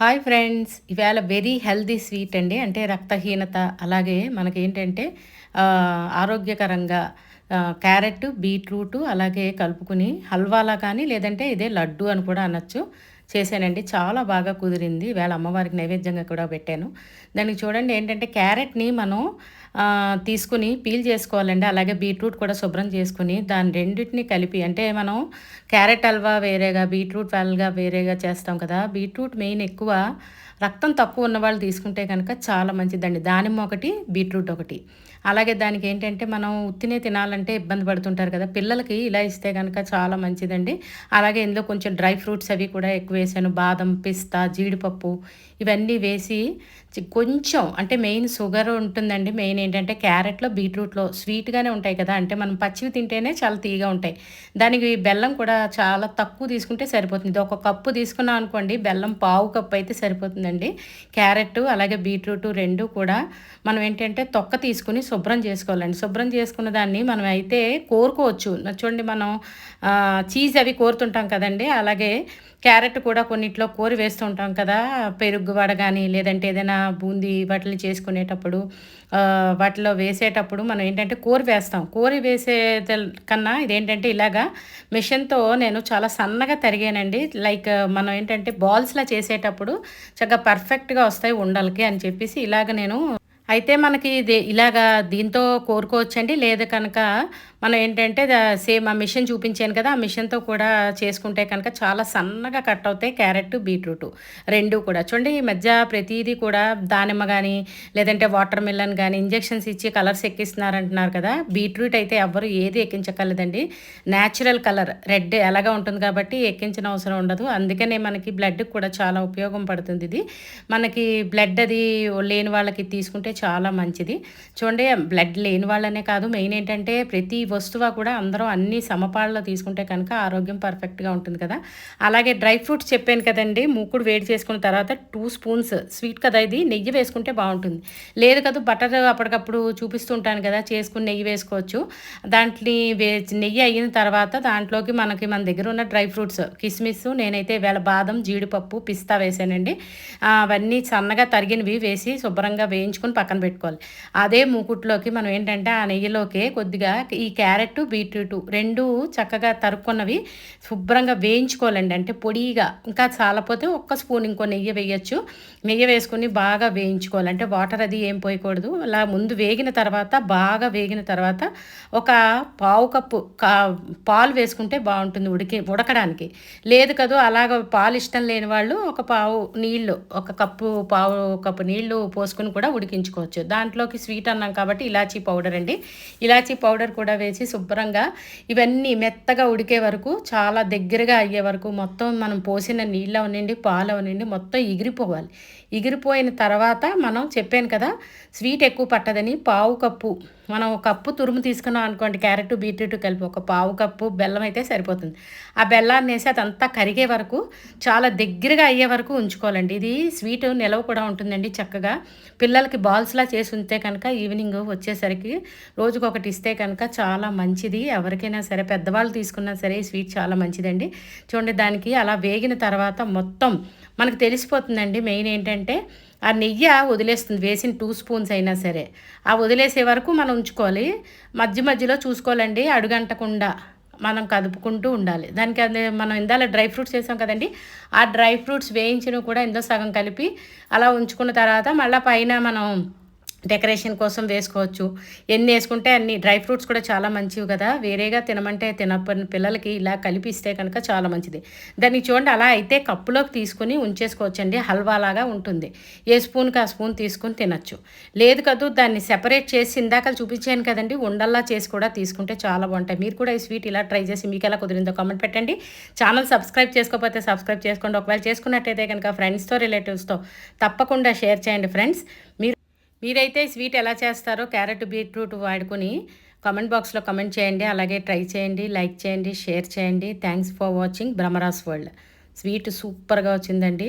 Hi friends. ఇవాళ very healthy sweet అండి. అంటే రక్తహీనత. అలాగే మనకేంటంటే ఆరోగ్యకరంగా క్యారెట్ బీట్రూట్ అలాగే కలుపుకుని హల్వాలా కానీ లేదంటే ఇదే లడ్డు అని కూడా అనొచ్చు. చేశానండి. చాలా బాగా కుదిరింది. వేళ అమ్మవారికి నైవేద్యంగా కూడా పెట్టాను. దానికి చూడండి ఏంటంటే క్యారెట్ని మనం తీసుకుని పీల్ చేసుకోవాలండి. అలాగే బీట్రూట్ కూడా శుభ్రం చేసుకుని దాని రెండింటిని కలిపి అంటే మనం క్యారెట్ హల్వా వేరేగా బీట్రూట్ హల్వా వేరేగా చేస్తాం కదా. బీట్రూట్ మెయిన్ ఎక్కువ రక్తం తక్కువ ఉన్న వాళ్ళు తీసుకుంటే కనుక చాలా మంచిదండి. దానిమ్మ ఒకటి బీట్రూట్ ఒకటి. అలాగే దానికి ఏంటంటే మనం ఉత్తినే తినాలంటే ఇబ్బంది పడుతుంటారు కదా. పిల్లలకి ఇలా ఇస్తే కనుక చాలా మంచిదండి. అలాగే ఇందులో కొంచెం డ్రై ఫ్రూట్స్ అవి కూడా ఎక్కువ వేసాను. బాదం పిస్తా జీడిపప్పు ఇవన్నీ వేసి కొంచెం అంటే మెయిన్ షుగర్ ఉంటుందండి. మెయిన్ ఏంటంటే క్యారెట్లో బీట్రూట్లో స్వీట్గానే ఉంటాయి కదా. అంటే మనం పచ్చివి తింటేనే చాలా తీగా ఉంటాయి. దానికి బెల్లం కూడా చాలా తక్కువ తీసుకుంటే సరిపోతుంది. ఒక కప్పు తీసుకున్నాం అనుకోండి బెల్లం పావు కప్పు అయితే సరిపోతుందండి. క్యారెట్ అలాగే బీట్రూట్ రెండు కూడా మనం ఏంటంటే తొక్క తీసుకుని శుభ్రం చేసుకోవాలండి. శుభ్రం చేసుకున్న దాన్ని మనం అయితే కోరుకోవచ్చు. చూడండి మనం చీజ్ అవి కోరుతుంటాం కదండి. అలాగే క్యారెట్ కూడా కొన్నిట్లో కోరి వేస్తుంటాం కదా. పెరుగు వడ కానీ లేదంటే ఏదైనా బూందీ వాటిని చేసుకునేటప్పుడు వాటిలో వేసేటప్పుడు మనం ఏంటంటే కోరి వేస్తాం. కోరి వేసే కన్నా ఇదేంటంటే ఇలాగా మిషన్తో నేను చాలా సన్నగా తరిగానండి. లైక్ మనం ఏంటంటే బాల్స్లా చేసేటప్పుడు చక్కగా పర్ఫెక్ట్గా వస్తాయి ఉండలకి అని చెప్పేసి ఇలాగ నేను అయితే మనకి ఇది ఇలాగా దీంతో కోరుకోవచ్చండి. లేదు కనుక మనం ఏంటంటే సేమ్ ఆ మిషన్ చూపించాను కదా ఆ మిషన్తో కూడా చేసుకుంటే కనుక చాలా సన్నగా కట్ అవుతాయి క్యారెట్ బీట్రూట్ రెండు కూడా. చూడండి ఈ మధ్య ప్రతిదీ కూడా దానిమ్మ కానీ లేదంటే వాటర్ మిల్లన్ కానీ ఇంజెక్షన్స్ ఇచ్చి కలర్స్ ఎక్కిస్తున్నారంటున్నారు కదా. బీట్రూట్ అయితే ఎవ్వరు ఏది ఎక్కించగలదండి న్యాచురల్ కలర్ రెడ్ ఎలాగా ఉంటుంది కాబట్టి ఎక్కించిన అవసరం ఉండదు. అందుకనే మనకి బ్లడ్ కూడా చాలా ఉపయోగం పడుతుంది ఇది. మనకి బ్లడ్ అది లేని వాళ్ళకి తీసుకుంటే చాలా మంచిది. చూడండి బ్లడ్ లేని వాళ్ళనే కాదు మెయిన్ ఏంటంటే ప్రతి వస్తువు కూడా అందరూ అన్ని సమపాళ్ళలో తీసుకుంటే కనుక ఆరోగ్యం పర్ఫెక్ట్గా ఉంటుంది కదా. అలాగే డ్రై ఫ్రూట్స్ చెప్పాను కదండి మూకుడు వేడి చేసుకున్న తర్వాత టూ స్పూన్స్ స్వీట్ కదా ఇది నెయ్యి వేసుకుంటే బాగుంటుంది. లేదు కదా బటర్ అప్పటికప్పుడు చూపిస్తుంటాను కదా చేసుకుని నెయ్యి వేసుకోవచ్చు. దాంట్లో వే నెయ్యి అయిన తర్వాత దాంట్లోకి మనకి మన దగ్గర ఉన్న డ్రై ఫ్రూట్స్ కిస్మిస్ నేనైతే వేళ బాదం జీడిపప్పు పిస్తా వేసానండి. అవన్నీ సన్నగా తరిగినవి వేసి శుభ్రంగా వేయించుకొని పక్కన పక్కన పెట్టుకోవాలి. అదే మూకుట్లోకి మనం ఏంటంటే ఆ నెయ్యిలోకి కొద్దిగా ఈ క్యారెట్ బీట్రూట్ రెండు చక్కగా తరుక్కున్నవి శుభ్రంగా వేయించుకోవాలండి. అంటే పొడిగా ఇంకా చాలపోతే ఒక్క స్పూన్ ఇంకో నెయ్యి వేయచ్చు. నెయ్యి వేసుకొని బాగా వేయించుకోవాలి. అంటే వాటర్ అది ఏం పోయకూడదు. అలా ముందు వేగిన తర్వాత బాగా వేగిన తర్వాత ఒక పావు కప్పు కా పాలు వేసుకుంటే బాగుంటుంది ఉడికి ఉడకడానికి. లేదు కదా అలాగ పాలు ఇష్టం లేని వాళ్ళు ఒక పావు నీళ్ళు ఒక కప్పు పావు కప్పు నీళ్ళు పోసుకుని కూడా ఉడికించుకోవచ్చు దాంట్లోకి స్వీట్ అన్నాం కాబట్టి ఇలాచీ పౌడర్ అండి. ఇలాచీ పౌడర్ కూడా వేసి శుభ్రంగా ఇవన్నీ మెత్తగా ఉడికే వరకు చాలా దగ్గరగా అయ్యే వరకు మొత్తం మనం పోసిన నీళ్ళు అవనండి పాలు అవనండి మొత్తం ఎగిరిపోవాలి. ఎగిరిపోయిన తర్వాత మనం చెప్పాను కదా స్వీట్ ఎక్కువ పట్టదని పావు కప్పు. మనం ఒక కప్పు తురుము తీసుకున్నాం అనుకోండి క్యారెట్ బీట్రూట్ కలిపి ఒక పావు కప్పు బెల్లం అయితే సరిపోతుంది. ఆ బెల్లాన్ని వేసి అదంతా కరిగే వరకు చాలా దగ్గరగా అయ్యే వరకు ఉంచుకోవాలండి. ఇది స్వీట్ నిలవ కూడా ఉంటుందండి చక్కగా. పిల్లలకి బాల్స్లా చేసి ఉంటే కనుక ఈవినింగ్ వచ్చేసరికి రోజుకొకటి ఇస్తే కనుక చాలా మంచిది. ఎవరికైనా సరే పెద్దవాళ్ళు తీసుకున్నా సరే ఈ స్వీట్ చాలా మంచిదండి. చూడండి దానికి అలా వేగిన తర్వాత మొత్తం మనకు తెలిసిపోతుందండి మెయిన్ ఏంటంటే ఆ నెయ్యి వదిలేస్తుంది వేసిన టూ స్పూన్స్ అయినా సరే. ఆ వదిలేసే వరకు మనం ఉంచుకోవాలి. మధ్య మధ్యలో చూసుకోవాలండి అడుగంటకుండా మనం కదుపుకుంటూ ఉండాలి. దానికి అది మనం ఇందాల డ్రై ఫ్రూట్స్ వేసాం కదండి ఆ డ్రై ఫ్రూట్స్ వేయించిన కూడా ఇందో సగం కలిపి అలా ఉంచుకున్న తర్వాత మళ్ళీ పైన మనం డెకరేషన్ కోసం వేసుకోవచ్చు. ఎన్ని వేసుకుంటే అన్ని డ్రై ఫ్రూట్స్ కూడా చాలా మంచివి కదా. వేరేగా తినమంటే తినప్పని పిల్లలకి ఇలా కలిపిస్తే కనుక చాలా మంచిది. దాన్ని చూడండి అలా అయితే కప్పులోకి తీసుకుని ఉంచేసుకోవచ్చండి. హల్వా లాగా ఉంటుంది. ఏ స్పూన్కి ఆ స్పూన్ తీసుకుని తినచ్చు. లేదు కదూ దాన్ని సెపరేట్ చేసి ఇందాక చూపించాను కదండి ఉండల్లా చేసి కూడా తీసుకుంటే చాలా బాగుంటాయి. మీరు కూడా ఈ స్వీట్ ఇలా ట్రై చేసి మీకు ఎలా కుదిరిందో కామెంట్ పెట్టండి. ఛానల్ సబ్స్క్రైబ్ చేసుకోకపోతే సబ్స్క్రైబ్ చేసుకోండి. ఒకవేళ చేసుకున్నట్టయితే కనుక ఫ్రెండ్స్తో రిలేటివ్స్తో తప్పకుండా షేర్ చేయండి ఫ్రెండ్స్. మీరు మీరైతే స్వీట్ ఎలా చేస్తారో క్యారెట్ బీట్రూట్ వాడుకొని కామెంట్ బాక్స్లో కమెంట్ చేయండి. అలాగే ట్రై చేయండి లైక్ చేయండి షేర్ చేయండి. Thanks for watching Brahmaras world. Sweet సూపర్గా వచ్చిందండి.